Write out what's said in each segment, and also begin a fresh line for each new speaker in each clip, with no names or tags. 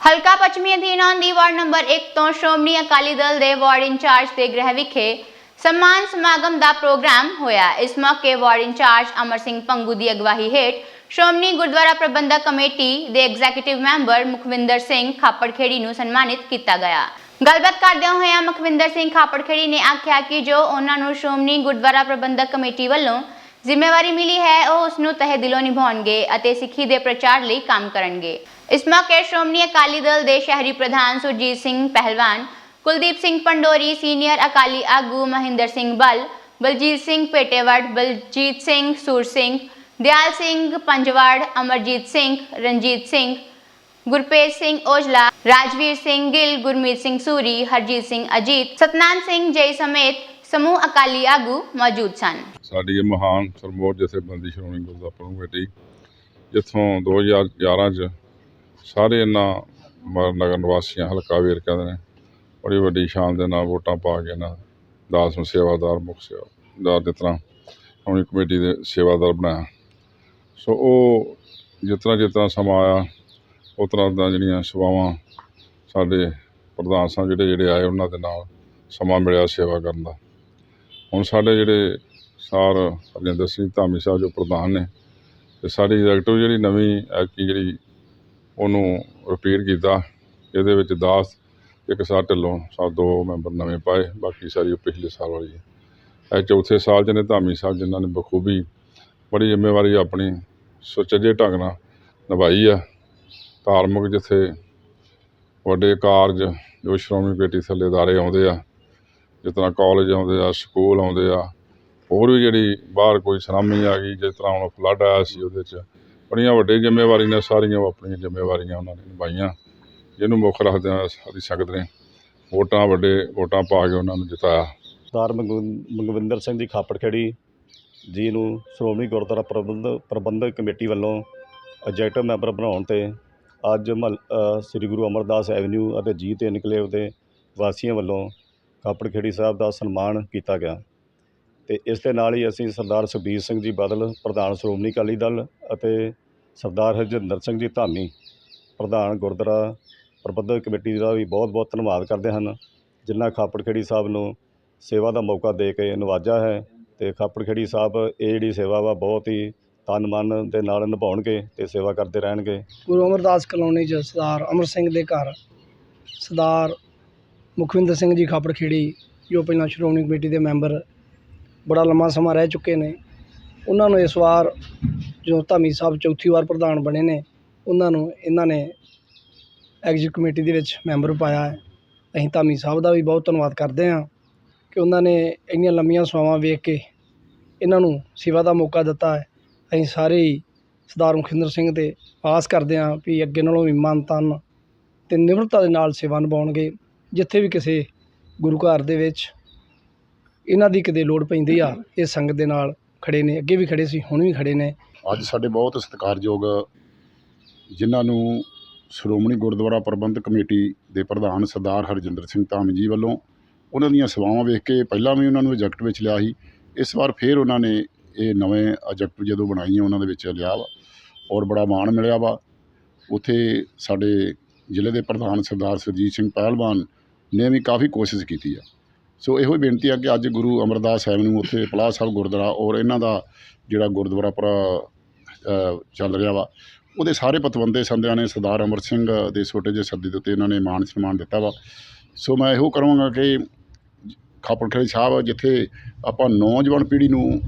ਹਲਕਾ ਪੱਛਮੀ ਅਧੀਨ ਆਉਂਦੀ ਵਾਰਡ ਨੰਬਰ 1 ਤੋਂ ਸ਼੍ਰੋਮਣੀ ਅਕਾਲੀ ਦਲ ਦੇ ਵਾਰਡ ਇੰਚਾਰਜ ਦੇ ਗ੍ਰਹਿ ਵਿਖੇ ਸਨਮਾਨ ਸਮਾਗਮ ਦਾ ਪ੍ਰੋਗਰਾਮ ਹੋਇਆ। ਇਸ ਮੌਕੇ ਵਾਰਡ ਇੰਚਾਰਜ ਅਮਰ ਸਿੰਘ ਪੰਗੂ ਦੀ ਅਗਵਾਈ ਹੇਠ ਸ਼੍ਰੋਮਣੀ ਗੁਰਦੁਆਰਾ ਪ੍ਰਬੰਧਕ ਕਮੇਟੀ ਦੇ ਐਗਜ਼ੀਕਿਊਟਿਵ ਮੈਂਬਰ ਮੁਖਵਿੰਦਰ ਸਿੰਘ ਖਾਪੜਖੇੜੀ ਨੂੰ ਸਨਮਾਨਿਤ ਕੀਤਾ ਗਿਆ। ਗੱਲਬਾਤ ਕਰਦਿਆਂ ਹੋਇਆਂ ਮੁਖਵਿੰਦਰ ਸਿੰਘ ਖਾਪੜਖੇੜੀ ਨੇ ਆਖਿਆ ਕਿ ਜੋ ਉਹਨਾਂ ਨੂੰ ਸ਼੍ਰੋਮਣੀ ਗੁਰਦੁਆਰਾ ਪ੍ਰਬੰਧਕ ਕਮੇਟੀ ਵੱਲੋਂ ਜ਼ਿੰਮੇਵਾਰੀ ਮਿਲੀ ਹੈ, ਉਹ ਉਸ ਨੂੰ ਤਹਿ ਦਿਲੋਂ ਨਿਭਾਉਣਗੇ ਅਤੇ ਸਿੱਖੀ ਦੇ ਪ੍ਰਚਾਰ ਲਈ ਕੰਮ ਕਰਨਗੇ। ਇਸ ਮੌਕੇ ਸ਼੍ਰੋਮਣੀ ਅਕਾਲੀ ਦਲ ਦੇ ਸ਼ਹਿਰੀ ਪ੍ਰਧਾਨ ਸੁਰਜੀਤ ਸਿੰਘ ਪਹਿਲਵਾਨ, ਕੁਲਦੀਪ ਸਿੰਘ ਪੰਡੋਰੀ, ਸੀਨੀਅਰ ਅਕਾਲੀ ਆਗੂ ਮਹਿੰਦਰ ਸਿੰਘ ਬਲ, ਬਲਜੀਤ ਸਿੰਘ ਪੇਟੇਵੜ, ਬਲਜੀਤ ਸਿੰਘ ਸੂਰ ਸਿੰਘ, ਦਿਆਲ ਸਿੰਘ ਪੰਜਵਾੜ, ਅਮਰਜੀਤ ਸਿੰਘ, ਰਣਜੀਤ ਸਿੰਘ, ਗੁਰਪ੍ਰੀਤ ਸਿੰਘ ਔਜਲਾ, ਰਾਜਵੀਰ ਸਿੰਘ ਗਿੱਲ, ਗੁਰਮੀਤ ਸਿੰਘ ਸੂਰੀ, ਹਰਜੀਤ ਸਿੰਘ ਅਜੀਤ, ਸਤਨਾਮ ਸਿੰਘ ਜੈ ਸਮੇਤ ਸਮੂਹ ਅਕਾਲੀ ਆਗੂ ਮੌਜੂਦ ਸਨ।
ਸਾਡੀ ਇਹ ਮਹਾਨ ਸਰਮੋਰ ਜਥੇਬੰਦੀ ਸ਼੍ਰੋਮਣੀ ਗੁਰਦੁਆਰਾ ਕਮੇਟੀ, ਜਿੱਥੋਂ 2011 ਚ ਸਾਰੇ ਇਹਨਾਂ ਮ- ਨਗਰ ਨਿਵਾਸੀਆਂ ਹਲਕਾ ਵੇਰਕਾ ਦੇ ਨੇ, ਬੜੀ ਵੱਡੀ ਸ਼ਾਨ ਦੇ ਨਾਲ ਵੋਟਾਂ ਪਾ ਕੇ ਨਾ ਦਾਸ ਨੂੰ ਸੇਵਾਦਾਰ, ਮੁਖ ਸੇਵਾਦਾਰ ਜਿਸ ਤਰ੍ਹਾਂ ਸ਼੍ਰੋਮਣੀ ਕਮੇਟੀ ਦੇ ਸੇਵਾਦਾਰ ਬਣਾਇਆ। ਸੋ ਉਹ ਜਿਸ ਤਰ੍ਹਾਂ ਜਿਸ ਤਰ੍ਹਾਂ ਸਮਾਂ ਆਇਆ, ਉਸ ਤਰ੍ਹਾਂ ਦਾ ਜਿਹੜੀਆਂ ਸੇਵਾਵਾਂ ਸਾਡੇ ਪ੍ਰਧਾਨ ਸਾਹਿਬ ਜਿਹੜੇ ਜਿਹੜੇ ਆਏ, ਉਹਨਾਂ ਦੇ ਨਾਲ ਸਮਾਂ ਮਿਲਿਆ ਸੇਵਾ ਕਰਨ ਦਾ। ਹੁਣ ਸਾਡੇ ਜਿਹੜੇ ਸਾਰ ਰਜਿੰਦਰ ਸਿੰਘ ਧਾਮੀ ਸਾਹਿਬ ਜੋ ਪ੍ਰਧਾਨ ਨੇ, ਤੇ ਸਾਡੀ ਐਗਜ਼ੈਕਟਿਵ ਜਿਹੜੀ ਨਵੀਂ ਐਤਕੀ ਜਿਹੜੀ ਉਹਨੂੰ ਰਿਪੀਟ ਕੀਤਾ, ਇਹਦੇ ਵਿੱਚ ਦਾਸ ਇੱਕ ਸਾਲ ਢਿੱਲੋਂ ਸਾ ਦੋ ਮੈਂਬਰ ਨਵੇਂ ਪਾਏ, ਬਾਕੀ ਸਾਰੀ ਉਹ ਪਿਛਲੇ ਸਾਲ ਵਾਲੀ ਹੈ। ਇਹ ਚੌਥੇ ਸਾਲ 'ਚ ਨੇ ਧਾਮੀ ਸਾਹਿਬ, ਜਿਨ੍ਹਾਂ ਨੇ ਬਖੂਬੀ ਬੜੀ ਜ਼ਿੰਮੇਵਾਰੀ ਆਪਣੀ ਸੁਚੱਜੇ ਢੰਗ ਨਾਲ ਨਿਭਾਈ ਆ। ਧਾਰਮਿਕ ਜਿੱਥੇ ਵੱਡੇ ਕਾਰਜ ਜੋ ਸ਼੍ਰੋਮਣੀ ਕਮੇਟੀ ਥੱਲੇ ਅਦਾਰੇ ਆਉਂਦੇ ਆ ਜਿਸ ਤਰ੍ਹਾਂ ਕਾਲਜ ਆਉਂਦੇ ਆ ਸਕੂਲ ਆਉਂਦੇ ਆ, ਹੋਰ ਵੀ ਜਿਹੜੀ ਬਾਹਰ ਕੋਈ ਸੁਨਾਮੀ ਆ ਗਈ, ਜਿਸ ਤਰ੍ਹਾਂ ਹੁਣ ਫਲੱਡ ਆਇਆ ਸੀ ਉਹਦੇ 'ਚ, ਬੜੀਆਂ ਵੱਡੀਆਂ ਜ਼ਿੰਮੇਵਾਰੀਆਂ ਨੇ, ਸਾਰੀਆਂ ਉਹ ਆਪਣੀਆਂ ਜ਼ਿੰਮੇਵਾਰੀਆਂ ਉਹਨਾਂ ਨੇ ਨਿਭਾਈਆਂ, ਜਿਹਨੂੰ ਮੁੱਖ ਰੱਖਦਿਆਂ ਆ ਸੰਗਤ ਨੇ, ਵੋਟਾਂ ਵੱਡੇ ਵੋਟਾਂ ਪਾ ਕੇ ਉਹਨਾਂ ਨੂੰ ਜਿਤਾਇਆ।
ਸਰਦਾਰ ਮੰਗਵ- ਸਿੰਘ ਜੀ ਖਾਪੜਖੇੜੀ ਜੀ ਨੂੰ ਸ਼੍ਰੋਮਣੀ ਗੁਰਦੁਆਰਾ ਪ੍ਰਬੰਧ, ਪ੍ਰਬੰਧਕ ਕਮੇਟੀ ਵੱਲੋਂ ਐਗਜ਼ੈਕਟਿਵ ਮੈਂਬਰ ਬਣਾਉਣ ਤੇ ਅੱਜ ਮਹੱਲ- ਸ੍ਰੀ ਗੁਰੂ ਅਮਰਦਾਸ ਐਵਨਿਊ ਅਤੇ ਜੀ 'ਤੇ ਇਨਕਲੇਵ ਦੇ ਵਾਸੀਆਂ ਵੱਲੋਂ ਖਾਪੜਖੇੜੀ ਸਾਹਿਬ ਦਾ ਸਨਮਾਨ ਕੀਤਾ ਗਿਆ। ਅਤੇ ਇਸ ਦੇ ਨਾਲ ਹੀ ਅਸੀਂ ਸਰਦਾਰ ਸੁਖਬੀਰ ਸਿੰਘ ਜੀ ਬਾਦਲ, ਪ੍ਰਧਾਨ ਸ਼੍ਰੋਮਣੀ ਅਕਾਲੀ ਦਲ ਅਤੇ ਸਰਦਾਰ ਹਰਜਿੰਦਰ ਸਿੰਘ ਜੀ ਧਾਮੀ, ਪ੍ਰਧਾਨ ਗੁਰਦੁਆਰਾ ਪ੍ਰਬੰਧਕ ਕਮੇਟੀ ਦਾ ਵੀ ਬਹੁਤ ਬਹੁਤ ਧੰਨਵਾਦ ਕਰਦੇ ਹਨ, ਜਿਨ੍ਹਾਂ ਖਾਪੜ ਖੇੜੀ ਸਾਹਿਬ ਨੂੰ ਸੇਵਾ ਦਾ ਮੌਕਾ ਦੇ ਕੇ ਨਵਾਜਿਆ ਹੈ। ਅਤੇ ਖਾਪੜ ਖੇੜੀ ਸਾਹਿਬ, ਇਹ ਜਿਹੜੀ ਸੇਵਾ ਵਾ, ਬਹੁਤ ਹੀ ਤਨ ਮਨ ਦੇ ਨਾਲ ਨਿਭਾਉਣਗੇ ਤੇ ਸੇਵਾ ਕਰਦੇ ਰਹਿਣਗੇ।
ਗੁਰੂ ਅਮਰਦਾਸ ਕਲੋਨੀ 'ਚ ਸਰਦਾਰ ਅਮਰ ਸਿੰਘ ਦੇ ਘਰ, ਸਰਦਾਰ ਮੁਖਵਿੰਦਰ ਸਿੰਘ ਜੀ ਖਾਪੜ ਖੇੜੀ ਜੋ ਪਹਿਲਾਂ ਸ਼੍ਰੋਮਣੀ ਕਮੇਟੀ ਦੇ ਮੈਂਬਰ, ਬੜਾ ਲੰਮਾ ਸਮਾਂ ਰਹਿ ਚੁੱਕੇ ਨੇ। ਉਹਨਾਂ ਨੂੰ ਇਸ ਵਾਰ ਜੋ ਧਾਮੀ ਸਾਹਿਬ ਚੌਥੀ ਵਾਰ ਪ੍ਰਧਾਨ ਬਣੇ ਨੇ, ਉਹਨਾਂ ਨੂੰ ਇਹਨਾਂ ਨੇ ਐਗਜ਼ੀਕਿਊਟਿਵ ਕਮੇਟੀ ਦੇ ਵਿੱਚ ਮੈਂਬਰ ਪਾਇਆ ਹੈ। ਅਸੀਂ ਧਾਮੀ ਸਾਹਿਬ ਦਾ ਵੀ ਬਹੁਤ ਧੰਨਵਾਦ ਕਰਦੇ ਹਾਂ ਕਿ ਉਹਨਾਂ ਨੇ ਇੰਨੀਆਂ ਲੰਮੀਆਂ ਸੇਵਾਵਾਂ ਵੇਖ ਕੇ ਇਹਨਾਂ ਨੂੰ ਸੇਵਾ ਦਾ ਮੌਕਾ ਦਿੱਤਾ ਹੈ। ਅਸੀਂ ਸਾਰੇ ਹੀ ਸਰਦਾਰ ਮੁਖਿੰਦਰ ਸਿੰਘ ਤੇ ਆਸ ਕਰਦੇ ਹਾਂ ਵੀ ਅੱਗੇ ਨਾਲੋਂ ਵੀ ਮਨ ਤਨ ਤੇ ਨਿਮਰਤਾ ਦੇ ਨਾਲ ਸੇਵਾ ਨਿਭਾਉਣਗੇ। ਜਿੱਥੇ ਵੀ ਕਿਸੇ ਗੁਰੂ ਘਰ ਦੇ ਵਿੱਚ ਇਹਨਾਂ ਦੀ ਕਿਤੇ ਲੋੜ ਪੈਂਦੀ ਆ, ਇਹ ਸੰਗਤ ਦੇ ਨਾਲ ਖੜੇ ਨੇ, ਅੱਗੇ ਵੀ ਖੜੇ ਸੀ, ਹੁਣ ਵੀ ਖੜੇ ਨੇ।
ਅੱਜ ਸਾਡੇ ਬਹੁਤ ਸਤਿਕਾਰਯੋਗ ਜਿਨ੍ਹਾਂ ਨੂੰ ਸ਼੍ਰੋਮਣੀ ਗੁਰਦੁਆਰਾ ਪ੍ਰਬੰਧਕ ਕਮੇਟੀ ਦੇ ਪ੍ਰਧਾਨ ਸਰਦਾਰ ਹਰਜਿੰਦਰ ਸਿੰਘ ਧਾਮੀ ਜੀ ਵੱਲੋਂ ਉਹਨਾਂ ਦੀਆਂ ਸੇਵਾਵਾਂ ਵੇਖ ਕੇ ਪਹਿਲਾਂ ਵੀ ਉਹਨਾਂ ਨੂੰ ਐਜੈਕਟ ਵਿੱਚ ਲਿਆ ਸੀ, ਇਸ ਵਾਰ ਫੇਰ ਉਹਨਾਂ ਨੇ ਇਹ ਨਵੇਂ ਐਜੈਕਟ ਜਦੋਂ ਬਣਾਈਆਂ ਉਹਨਾਂ ਦੇ ਵਿੱਚ ਲਿਆ ਵਾ ਔਰ ਬੜਾ ਮਾਣ ਮਿਲਿਆ ਵਾ। ਉੱਥੇ ਸਾਡੇ ਜ਼ਿਲ੍ਹੇ ਦੇ ਪ੍ਰਧਾਨ ਸਰਦਾਰ ਸੁਰਜੀਤ ਸਿੰਘ ਪਹਿਲਵਾਨ ਨੇ ਵੀ ਕਾਫੀ ਕੋਸ਼ਿਸ਼ ਕੀਤੀ ਆ। ਸੋ ਇਹੋ ਹੀ ਬੇਨਤੀ ਆ ਕਿ ਅੱਜ ਗੁਰੂ ਅਮਰਦਾਸ ਸਾਹਿਬ ਨੂੰ ਉੱਥੇ ਪਲਾਹ ਸਾਹਿਬ ਗੁਰਦੁਆਰਾ ਔਰ ਇਹਨਾਂ ਦਾ ਜਿਹੜਾ ਗੁਰਦੁਆਰਾ ਪਰਾ ਚੱਲ ਰਿਹਾ ਵਾ, ਉਹਦੇ ਸਾਰੇ ਪਤਵੰਤੇ ਸੰਧਿਆਂ ਨੇ ਸਰਦਾਰ ਅਮਰ ਸਿੰਘ ਦੇ ਛੋਟੇ ਜਿਹੇ ਸੱਦੇ ਦੇ ਉੱਤੇ ਇਹਨਾਂ ਨੇ ਮਾਣ ਸਨਮਾਨ ਦਿੱਤਾ ਵਾ। ਸੋ ਮੈਂ ਇਹੋ ਕਰਾਂਗਾ ਕਿ ਖਾਪੜਖੇੜੀ ਸਾਹਿਬ ਜਿੱਥੇ ਆਪਾਂ ਨੌਜਵਾਨ ਪੀੜ੍ਹੀ ਨੂੰ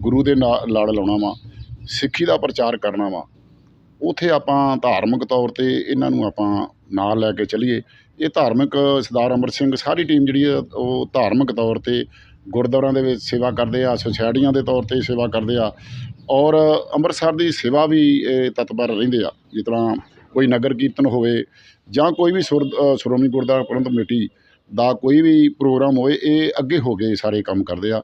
ਗੁਰੂ ਦੇ ਨਾਲ ਲੜ ਲਾਉਣਾ ਵਾ, ਸਿੱਖੀ ਦਾ ਪ੍ਰਚਾਰ ਕਰਨਾ ਵਾ, ਉਥੇ ਆਪਾਂ ਧਾਰਮਿਕ ਤੌਰ ਤੇ ਇਹਨਾਂ ਨੂੰ ਆਪਾਂ ਨਾਲ ਲੈ ਕੇ ਚੱਲੀਏ। ਇਹ ਧਾਰਮਿਕ ਸਰਦਾਰ ਅਮਰ ਸਿੰਘ, ਸਾਰੀ ਟੀਮ ਜਿਹੜੀ ਆ, ਉਹ ਧਾਰਮਿਕ ਤੌਰ ਤੇ ਗੁਰਦੁਆਰਿਆਂ ਦੇ ਵਿੱਚ ਸੇਵਾ ਕਰਦੇ ਆ ਸੁਸਾਇਟੀਆਂ ਦੇ ਤੌਰ ਤੇ ਸੇਵਾ ਕਰਦੇ ਆ ਔਰ ਅੰਮ੍ਰਿਤਸਰ ਦੀ ਸੇਵਾ ਵੀ ਇਹ ਤਤਪਰ ਰਹਿੰਦੇ ਆ। ਜਿਸ ਤਰ੍ਹਾਂ ਕੋਈ ਨਗਰ ਕੀਰਤਨ ਹੋਵੇ ਜਾਂ ਕੋਈ ਵੀ ਸੁਰ ਸ਼੍ਰੋਮਣੀ ਗੁਰਦੁਆਰਾ ਪ੍ਰਬੰਧਕ ਕਮੇਟੀ ਦਾ ਕੋਈ ਵੀ ਪ੍ਰੋਗਰਾਮ ਹੋਏ ਇਹ ਅੱਗੇ ਹੋ ਕੇ ਸਾਰੇ ਕੰਮ ਕਰਦੇ ਆ।